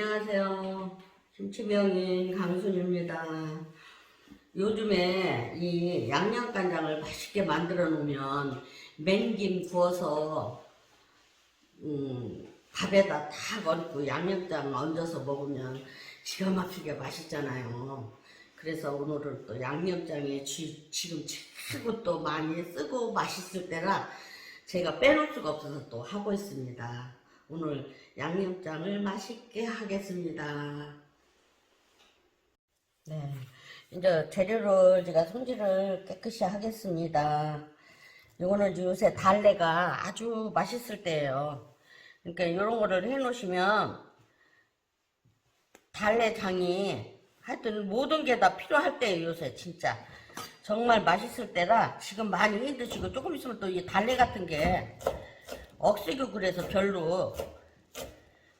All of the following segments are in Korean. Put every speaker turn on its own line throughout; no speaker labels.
안녕하세요. 김치명인 강순입니다. 요즘에 이 양념간장을 맛있게 만들어 놓으면 맹김 구워서 음, 밥에다 탁 얹고 양념장 얹어서 먹으면 기가 막히게 맛있잖아요. 그래서 오늘은 또 양념장에 지, 지금 최고 또 많이 쓰고 맛있을 때라 제가 빼놓을 수가 없어서 또 하고 있습니다. 오늘 양념장을 맛있게 하겠습니다. 네, 이제 재료를 제가 손질을 깨끗이 하겠습니다. 요거는 요새 달래가 아주 맛있을 때예요. 그러니까 이런 거를 해 놓으시면 달래장이 하여튼 모든 게 다 필요할 때예요 요새 진짜 정말 맛있을 때라 지금 많이 해 드시고 조금 있으면 또 이 달래 같은 게 억세고 그래서 별로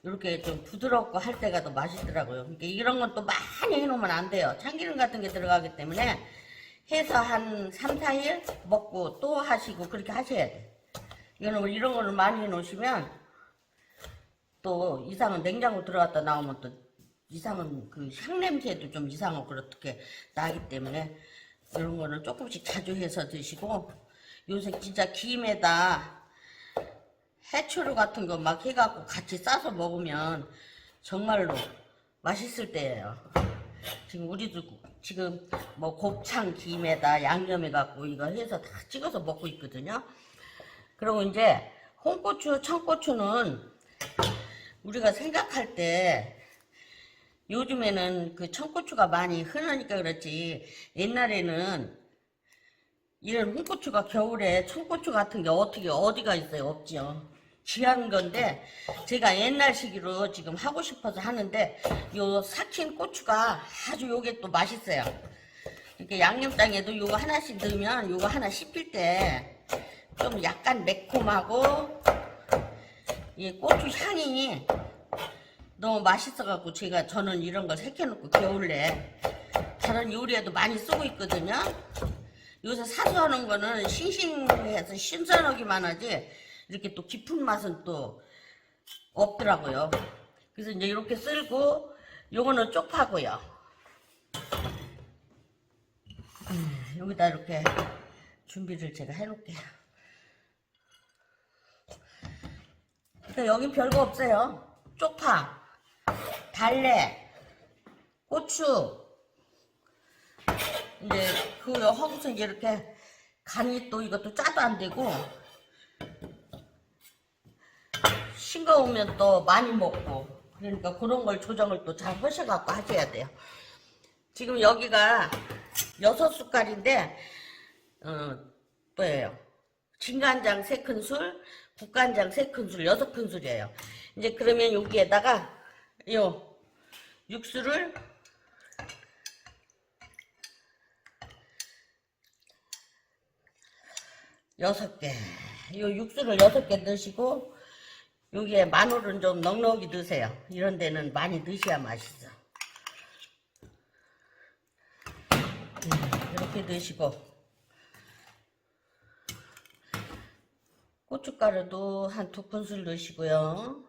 이렇게 좀 부드럽고 할 때가 더 맛있더라고요. 그러니까 이런 건 또 많이 해놓으면 안 돼요. 참기름 같은 게 들어가기 때문에 해서 한 3, 4일 먹고 또 하시고 그렇게 하셔야 돼. 이거는 이런 거를 많이 해놓으시면 또 이상은 냉장고 들어갔다 나오면 또 이상은 그 향냄새도 좀 이상하고 그렇게 나기 때문에 이런 거는 조금씩 자주 해서 드시고 요새 진짜 김에다 해초류 같은 거 막 해갖고 같이 싸서 먹으면 정말로 맛있을 때예요. 지금 우리도 지금 뭐 곱창 김에다 양념해갖고 이거 해서 다 찍어서 먹고 있거든요. 그리고 이제 홍고추, 청고추는 우리가 생각할 때 요즘에는 그 청고추가 많이 흔하니까 그렇지 옛날에는 이런 홍고추가 겨울에 청고추 같은 게 어떻게 어디가 있어요 없지요 귀한 건데 제가 옛날 시기로 지금 하고 싶어서 하는데 요 삭힌 고추가 아주 요게 또 맛있어요 이렇게 양념장에도 요거 하나씩 넣으면 요거 하나 씹힐 때 좀 약간 매콤하고 이 고추 향이 너무 맛있어갖고 제가 저는 이런 걸 새겨놓고 겨울에 다른 요리에도 많이 쓰고 있거든요. 요새 사서 하는 거는 싱싱해서 신선하기만 하지 이렇게 또 깊은 맛은 또 없더라고요. 그래서 이제 이렇게 쓸고 요거는 쪽파고요. 음, 여기다 이렇게 준비를 제가 해놓을게요. 근데 여긴 별거 없어요. 쪽파, 달래, 고추, 이제 그 이제 이렇게 간이 또 이것도 짜도 안 되고 싱거우면 또 많이 먹고 그러니까 그런 걸 조정을 또 잘 하셔갖고 하셔야 돼요. 지금 여기가 여섯 숟갈인데 어 뭐예요? 진간장 세 큰술, 국간장 세 큰술, 여섯 큰술이에요. 이제 그러면 여기에다가 요 육수를 여섯 개. 요 육수를 여섯 개 넣으시고 여기에 마늘은 좀 넉넉히 넣으세요. 이런 데는 많이 넣으셔야 맛있어. 음, 이렇게 넣으시고 고춧가루도 한 두 큰술 넣으시고요.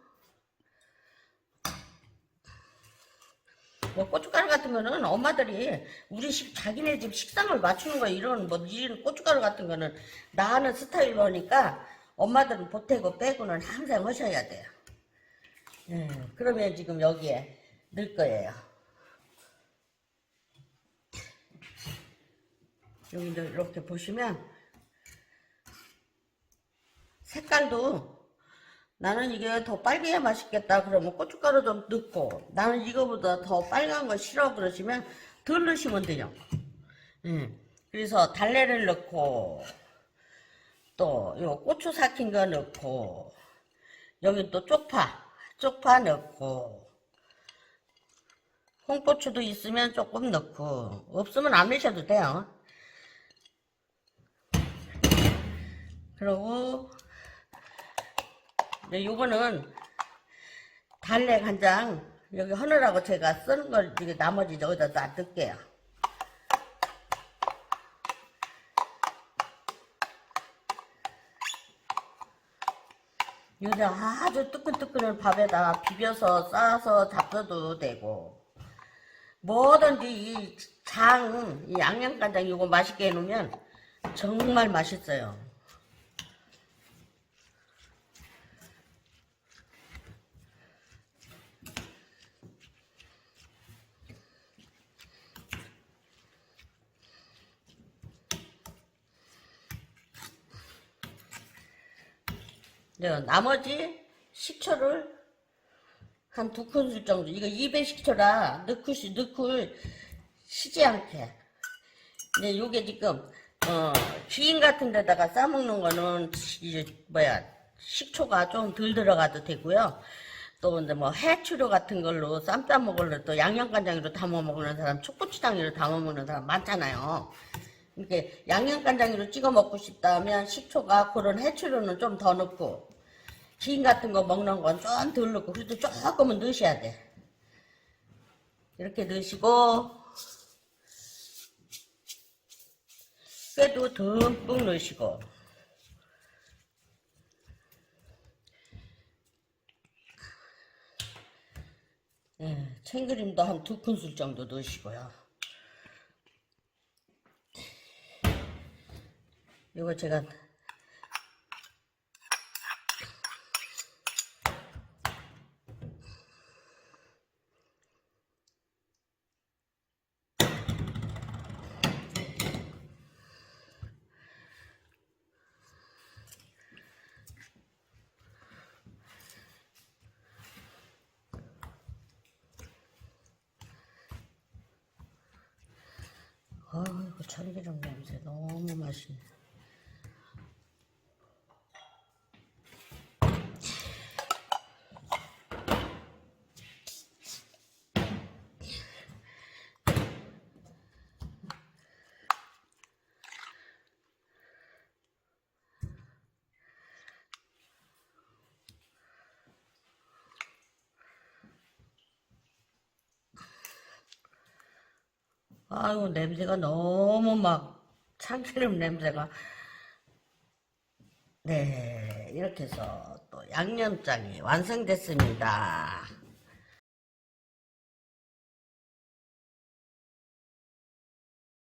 뭐 고춧가루 같은 거는 엄마들이 우리 집 자기네 집 식상을 맞추는 거 이런 뭐 이런 고춧가루 같은 거는 나 하는 스타일로 하니까 엄마들은 보태고 빼고는 항상 하셔야 돼요. 예, 그러면 지금 여기에 넣을 거예요. 여기 이렇게 보시면 색깔도 나는 이게 더 빨개야 맛있겠다 그러면 고춧가루 좀 넣고 나는 이거보다 더 빨간 거 싫어 그러시면 덜 넣으시면 돼요 음, 그래서 달래를 넣고 또 요 고추 삭힌 거 넣고 여기 또 쪽파 쪽파 넣고 홍고추도 있으면 조금 넣고 없으면 안 넣으셔도 돼요 그리고 네, 요거는 달래 간장 여기 하느라고 제가 쓰는 걸 이게 나머지 여기다 놔둘게요. 요새 아주 뜨끈뜨끈한 밥에다 비벼서 싸서 잡숴도 되고 뭐든지 이 장, 이 양념간장 이거 맛있게 해놓으면 정말 맛있어요. 네, 나머지 식초를 한 두 큰술 정도. 이거 200 식초라 넣고 시 넣고 시지 않게. 네, 요게 지금 어 쥐인 같은 데다가 싸 먹는 거는 이제 뭐야 식초가 좀 덜 들어가도 되고요. 또 이제 뭐 해추료 같은 걸로 쌈싸 먹으려 또 양념간장으로 담아 먹는 사람, 초고추장으로 담아 먹는 사람 많잖아요. 이렇게 양념간장으로 찍어 먹고 싶다면 식초가 그런 해추료는 좀 더 넣고 긴 같은 거 먹는 건 좀 덜 넣고 그래도 조금은 넣으셔야 돼. 이렇게 넣으시고 꾀도 듬뿍 넣으시고 예, 참기름도 한 두 큰술 정도 넣으시고요. 이거 제가 아이고 참기름 냄새 너무 맛있네. 아이고 냄새가 너무 막 참기름 냄새가 네 이렇게 해서 또 양념장이 완성됐습니다.